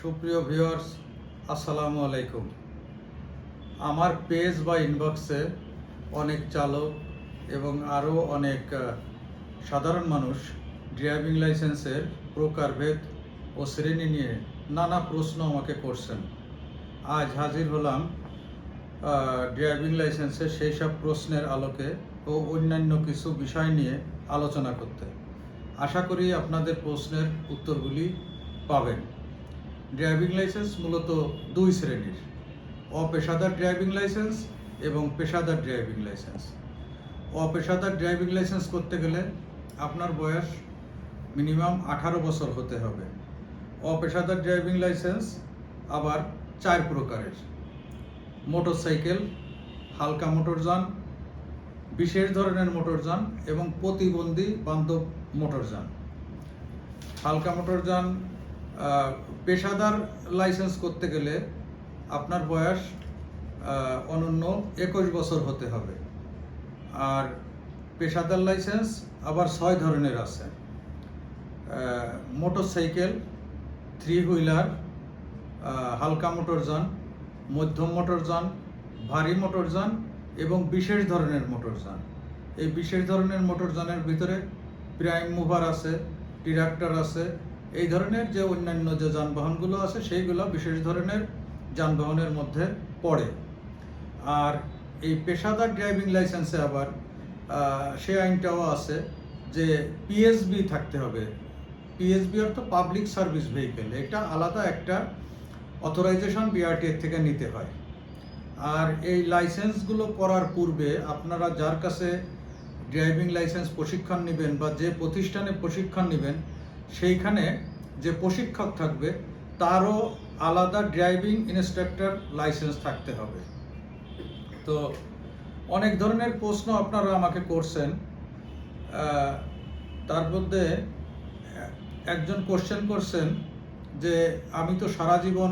সুপ্রিয় ভিউয়ার্স, আসসালামু আলাইকুম। আমার পেজ বা ইনবক্সে অনেক চালক এবং আরও অনেক সাধারণ মানুষ ড্রাইভিং লাইসেন্সের প্রকারভেদ ও শ্রেণি নিয়ে নানা প্রশ্ন আমাকে করছেন। আজ হাজির হলাম ড্রাইভিং লাইসেন্সের সেই সব প্রশ্নের আলোকে ও অন্যান্য কিছু বিষয় নিয়ে আলোচনা করতে। আশা করি আপনাদের প্রশ্নের উত্তরগুলি পাবেন। ড্রাইভিং লাইসেন্স মূলত দুই শ্রেণির, অপেশাদার ড্রাইভিং লাইসেন্স এবং পেশাদার ড্রাইভিং লাইসেন্স। অপেশাদার ড্রাইভিং লাইসেন্স করতে গেলে আপনার বয়স মিনিমাম আঠারো বছর হতে হবে। অপেশাদার ড্রাইভিং লাইসেন্স আবার চার প্রকারের। মোটরসাইকেল, হালকা মোটরযান, বিশেষ ধরনের মোটরযান এবং প্রতিবন্ধী বান্ধব মোটরযান। হালকা মোটরযান পেশাদার লাইসেন্স করতে গেলে আপনার বয়স অনন্য একুশ বছর হতে হবে। আর পেশাদার লাইসেন্স আবার ছয় ধরনের আছে। মোটরসাইকেল থ্রি হুইলার হালকা মোটরযান মধ্যম মোটরযান ভারী মোটরযান এবং বিশেষ ধরনের মোটরযান এই বিশেষ ধরনের মোটরযানের ভিতরে প্রাইম মুভার আছে ট্রাক্টর আছে এই ধরনের যে অন্যান্য যে যানবাহনগুলো আছে, সেইগুলো বিশেষ ধরনের যানবাহনের মধ্যে পড়ে। আর এই পেশাদার ড্রাইভিং লাইসেন্সে আবার সে আইনটাও আছে যে পিএসবি থাকতে হবে। পিএসবি অর্থ পাবলিক সার্ভিস ভেহিকেল এটা আলাদা একটা অথরাইজেশন বিআরটি থেকে নিতে হয়। আর এই লাইসেন্সগুলো করার পূর্বে আপনারা যার কাছে ড্রাইভিং লাইসেন্স প্রশিক্ষণ নেবেন বা যে প্রতিষ্ঠানে প্রশিক্ষণ নেবেন সেইখানে যে প্রশিক্ষক থাকবে, তারও আলাদা ড্রাইভিং ইনস্ট্রাক্টর লাইসেন্স থাকতে হবে। তো অনেক ধরনের প্রশ্ন আপনারা আমাকে করছেন। তার মধ্যে একজন কোশ্চেন করছেন যে, আমি তো সারা জীবন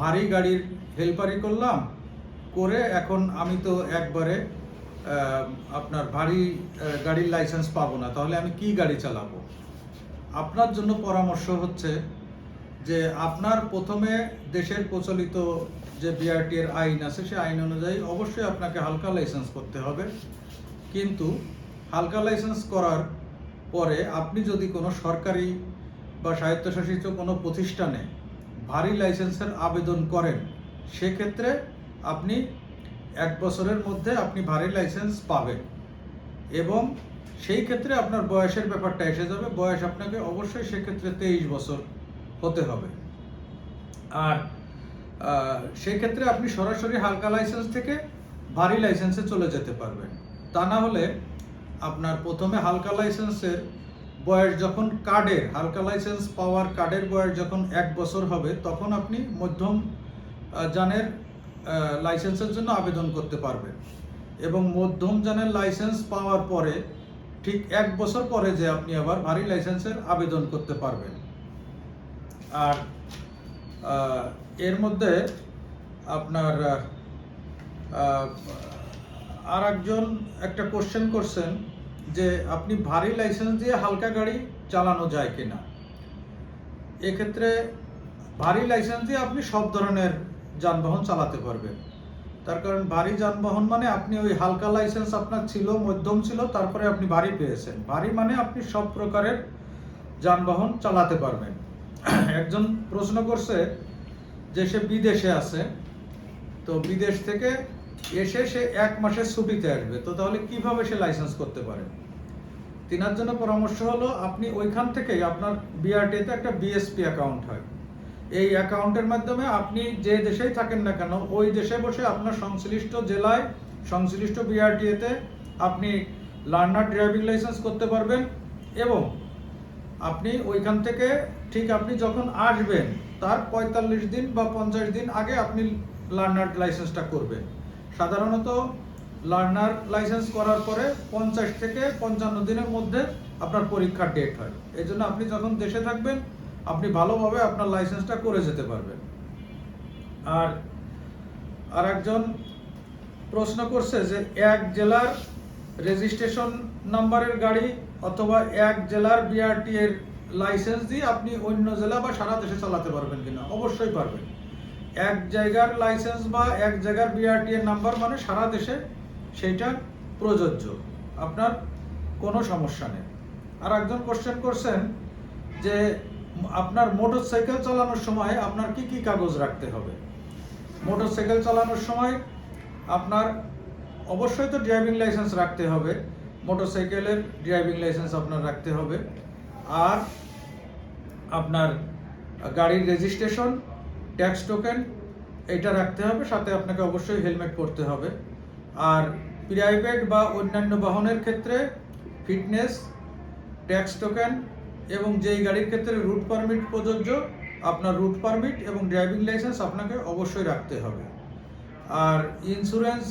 ভারী গাড়ির হেল্পারি করলাম, করে এখন আমি তো একবারে আপনার ভারী গাড়ির লাইসেন্স পাবো না। তাহলে আমি কি গাড়ি চালাবো? আপনার জন্য পরামর্শ হচ্ছে যে আপনার প্রথমে দেশের প্রচলিত যে বিআরটি এর আইন আছে সেই আইন অনুযায়ী অবশ্যই আপনাকে হালকা লাইসেন্স করতে হবে। কিন্তু হালকা লাইসেন্স করার পরে আপনি যদি কোনো সরকারি বা স্বায়ত্তশাসিত কোনো প্রতিষ্ঠানে ভারী লাইসেন্সের আবেদন করেন, সেক্ষেত্রে আপনি এক বছরের মধ্যে আপনি ভারী লাইসেন্স পাবেন। এবং সেই ক্ষেত্রে আপনার বয়সের ব্যাপারটা এসে যাবে। বয়স আপনাকে অবশ্যই সেক্ষেত্রে তেইশ বছর হতে হবে। আর সেই ক্ষেত্রে আপনি সরাসরি হালকা লাইসেন্স থেকে ভারী লাইসেন্সে চলে যেতে পারবেন। তা না হলে আপনার প্রথমে হালকা লাইসেন্সের বয়স যখন কার্ডের, হালকা লাইসেন্স পাওয়ার কার্ডের বয়স যখন এক বছর হবে, তখন আপনি মধ্যম যানের লাইসেন্সের জন্য আবেদন করতে পারবেন। এবং মধ্যম যানের লাইসেন্স পাওয়ার পরে ঠিক এক বছর পরে যে আপনি আবার ভারী লাইসেন্সের আবেদন করতে পারবেন। আর এর মধ্যে আপনার আর একজন একটা কোশ্চেন করছেন যে আপনি ভারী লাইসেন্স দিয়ে হালকা গাড়ি চালানো যায় কিনা? এক্ষেত্রে ভারী লাইসেন্স দিয়ে আপনি সব ধরনের যানবাহন চালাতে পারবেন। তার কারণ বাড়ি যানবাহন মানে আপনি ওই হালকা লাইসেন্স আপনার ছিল, মধ্যম ছিল, তারপরে আপনি বাড়ি পেয়েছেন। ভারী মানে আপনি সব প্রকারের যানবাহন চালাতে পারবেন। একজন প্রশ্ন করছে যে সে বিদেশে আছে, তো বিদেশ থেকে এসে সে এক মাসের ছুটিতে আসবে, তো তাহলে কীভাবে সে লাইসেন্স করতে পারে? তিনার জন্য পরামর্শ হলো, আপনি ওইখান থেকেই আপনার বিআরটিতে একটা বিএসপি অ্যাকাউন্ট হয়। এই অ্যাকাউন্টের মাধ্যমে আপনি যে দেশেই থাকেন না কেন, ওই দেশে বসে আপনার সংশ্লিষ্ট জেলায়, সংশ্লিষ্ট বিআরটিএতে আপনি লার্নার ড্রাইভিং লাইসেন্স করতে পারবেন এবং আপনি ওইখান থেকে ঠিক আপনি যখন আসবেন, তার পঁয়তাল্লিশ দিন বা পঞ্চাশ দিন আগে আপনি লার্নার লাইসেন্সটা করবেন। সাধারণত লার্নার লাইসেন্স করার পরে পঞ্চাশ থেকে পঞ্চান্ন দিনের মধ্যে আপনার পরীক্ষার ডেট হয়। এই আপনি যখন দেশে থাকবেন আপনি ভালোভাবে আপনার লাইসেন্সটা করে যেতে পারবেন। আর আর একজন প্রশ্ন করছে যে, এক জেলার রেজিস্ট্রেশন নাম্বারের গাড়ি অথবা এক জেলার বিআরটি এর লাইসেন্স দিয়ে আপনি অন্য জেলা বা সারা দেশে চালাতে পারবেন কিনা? অবশ্যই পারবেন। এক জায়গার লাইসেন্স বা এক জায়গার বিআরটি এর নাম্বার মানে সারা দেশে সেইটা প্রযোজ্য। আপনার কোনো সমস্যা নেই। আর একজন কোশ্চেন করছেন যে আপনার মোটর সাইকেল চালানোর সময় আপনার কি কি কাগজ রাখতে হবে? মোটর সাইকেল চালানোর সময় আপনার অবশ্যই তো ড্রাইভিং লাইসেন্স রাখতে হবে। মোটর সাইকেলের ড্রাইভিং লাইসেন্স আপনার রাখতে হবে। আর আপনার গাড়ির রেজিস্ট্রেশন, ট্যাক্স টোকেন এটা রাখতে হবে। সাথে আপনাকে অবশ্যই হেলমেট পরতে হবে। আর প্রাইভেট বা অন্যান্য বাহনের ক্ষেত্রে ফিটনেস, ট্যাক্স টোকেন এবং যেই গাড়ির ক্ষেত্রে রুট পারমিট প্রযোজ্য, আপনার রুট পারমিট এবং ড্রাইভিং লাইসেন্স আপনাকে অবশ্যই রাখতে হবে। আর ইন্স্যুরেন্স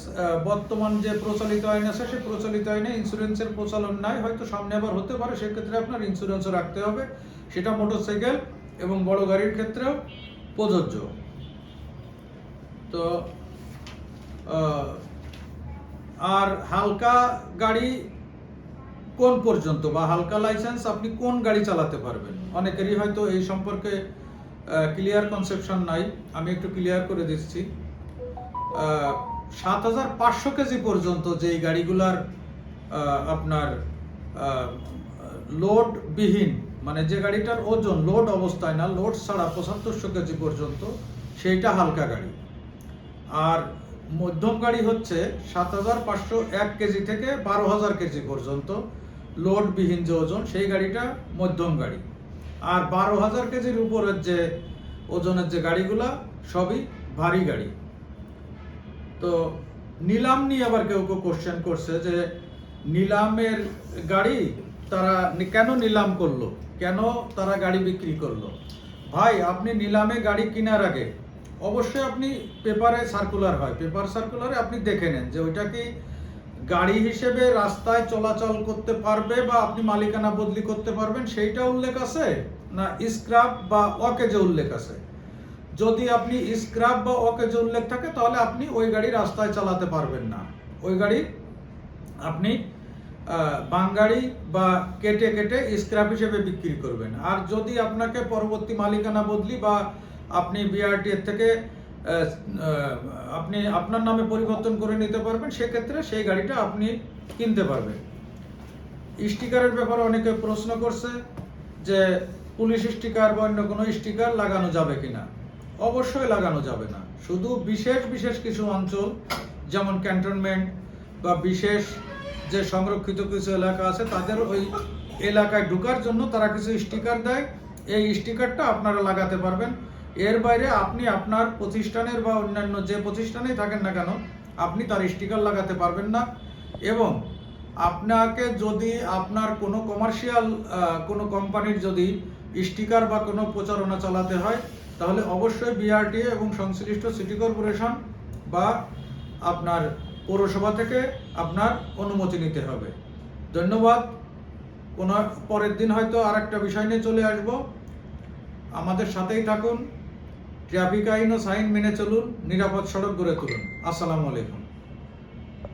বর্তমান যে প্রচলিত আইন আছে সে প্রচলিত আইনে ইন্স্যুরেন্সের প্রচলন নাই, হয়তো সামনে আবার হতে পারে, সেক্ষেত্রে আপনার ইন্স্যুরেন্সও রাখতে হবে। সেটা মোটরসাইকেল এবং বড় গাড়ির ক্ষেত্রেও প্রযোজ্য। তো আর হালকা গাড়ি কোন পর্যন্ত বা হালকা লাইসেন্স আপনি কোন গাড়ি চালাতে পারবেন? অনেকেরই হয়তো এই সম্পর্কে ক্লিয়ার কনসেপশন নাই। আমি একটু ক্লিয়ার করে দিচ্ছি। সাত হাজার পাঁচশো কেজি পর্যন্ত যেই গাড়িগুলার আপনার লোড বিহীন মানে যে গাড়িটার ওজন লোড অবস্থায় না লোড ছাড়া পঁচাত্তরশো কেজি পর্যন্ত, সেইটা হালকা গাড়ি। আর মধ্যম গাড়ি হচ্ছে সাত হাজার পাঁচশো এক কেজি থেকে বারো হাজার কেজি পর্যন্ত। লোডবিহীন যে ওজন, সেই গাড়িটা মধ্যম গাড়ি। আর বারো হাজার কেজির উপরের যে ওজনের যে গাড়িগুলা, সবই ভারী গাড়ি। তো নিলাম নিয়ে আবার কেউ কেউ কোশ্চেন করছে যে, নিলামের গাড়ি তারা কেন নিলাম করল? কেন তারা গাড়ি বিক্রি করল? ভাই, আপনি নিলামে গাড়ি কেনার আগে অবশ্যই আপনি পেপারে সার্কুলার হয়। পেপার সার্কুলারে আপনি দেখে নেন যে ওইটা কি গাড়ি হিসেবে রাস্তায় চলাচল করতে পারবে বা আপনি মালিকানা বদলি করতে পারবেন, সেইটা উল্লেখ আছে না স্ক্রাপ বা অকেজে উল্লেখ আছে? যদি আপনি স্ক্রাপ বা অকেজে উল্লেখ থাকে, তাহলে আপনি ওই গাড়ি রাস্তায় চালাতে পারবেন না। ওই গাড়ি আপনি বাঙ্গাড়ি বা কেটে কেটে স্ক্র্যাপ হিসেবে বিক্রি করবেন। আর যদি আপনাকে পরবর্তী মালিকানা বদলি বা আপনি বিআরটি থেকে আপনি আপনার নামে পরিবর্তন করে নিতে পারবেন, সেক্ষেত্রে সেই গাড়িটা আপনি কিনতে পারবেন। স্টিকারের ব্যাপারে অনেকে প্রশ্ন করছে যে, পুলিশ স্টিকার বা অন্য কোনো স্টিকার লাগানো যাবে কিনা? অবশ্যই লাগানো যাবে না। শুধু বিশেষ বিশেষ কিছু অঞ্চল, যেমন ক্যান্টনমেন্ট বা বিশেষ যে সংরক্ষিত কিছু এলাকা আছে, তাদের ওই এলাকায় ঢোকার জন্য তারা কিছু স্টিকার দেয়। এই স্টিকারটা আপনারা লাগাতে পারবেন। এর বাইরে আপনি আপনার প্রতিষ্ঠানের বা অন্যান্য যে প্রতিষ্ঠানেই থাকেন না কেন, আপনি তার স্টিকার লাগাতে পারবেন না এবং আপনাকে যদি আপনার কোনো কমার্শিয়াল কোনো কোম্পানির যদি স্টিকার বা কোনো প্রচারণা চালাতে হয়, তাহলে অবশ্যই বিআরটিএ এবং সংশ্লিষ্ট সিটি কর্পোরেশন বা আপনার পৌরসভা থেকে আপনার অনুমতি নিতে হবে। ধন্যবাদ। কোনো পরের দিন হয়তো আর একটা বিষয় নিয়ে চলে আসব। আমাদের সাথেই থাকুন। ট্রাফিক আইন ও সাইন মেনে চলুন নিরাপদ সড়ক গড়ে তুলুন। আসসালামু আলাইকুম।